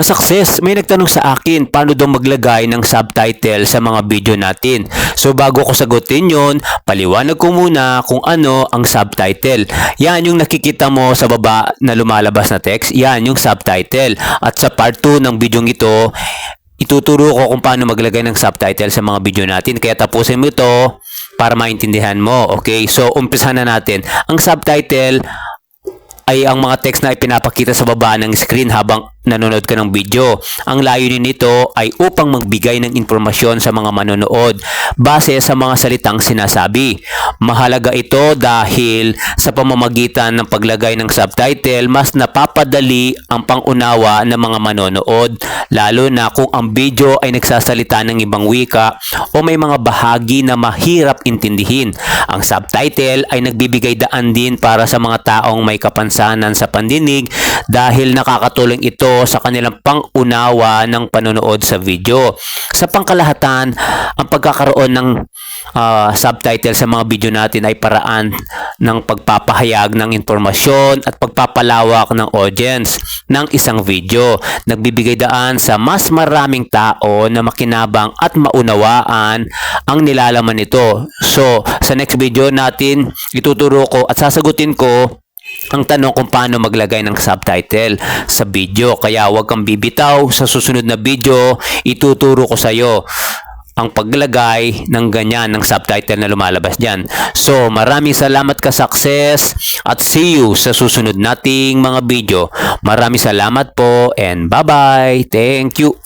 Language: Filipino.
Ka-success, may nagtanong sa akin paano daw maglagay ng subtitle sa mga video natin. So bago ko sagutin yon, paliwanag ko muna kung ano ang subtitle. Yan yung nakikita mo sa baba na lumalabas na text, yan yung subtitle. At sa part 2 ng video ito, ituturo ko kung paano maglagay ng subtitle sa mga video natin. Kaya tapusin mo ito para maintindihan mo. Okay, so umpisa na natin. Ang subtitle ay ang mga text na ipinapakita sa baba ng screen habang nanonood ka ng video. Ang layunin nito ay upang magbigay ng impormasyon sa mga manonood base sa mga salitang sinasabi. Mahalaga ito dahil sa pamamagitan ng paglagay ng subtitle, mas napapadali ang pangunawa ng mga manonood lalo na kung ang video ay nagsasalita ng ibang wika o may mga bahagi na mahirap intindihin. Ang subtitle ay nagbibigay daan din para sa mga taong may kapansanan sa pandinig dahil nakakatulong ito sa kanilang pangunawa ng panonood sa video. Sa pangkalahatan, ang pagkakaroon ng ah, subtitle sa mga video natin ay paraan ng pagpapahayag ng impormasyon at pagpapalawak ng audience ng isang video. Nagbibigay daan sa mas maraming tao na makinabang at maunawaan ang nilalaman nito. So, sa next video natin, ituturo ko at sasagutin ko ang tanong kung paano maglagay ng subtitle sa video. Kaya huwag kang bibitaw sa susunod na video, ituturo ko sa iyo ang paglagay ng ganyan ng subtitle na lumalabas dyan. So, maraming salamat ka success at see you sa susunod nating mga video. Maraming salamat po and bye-bye. Thank you.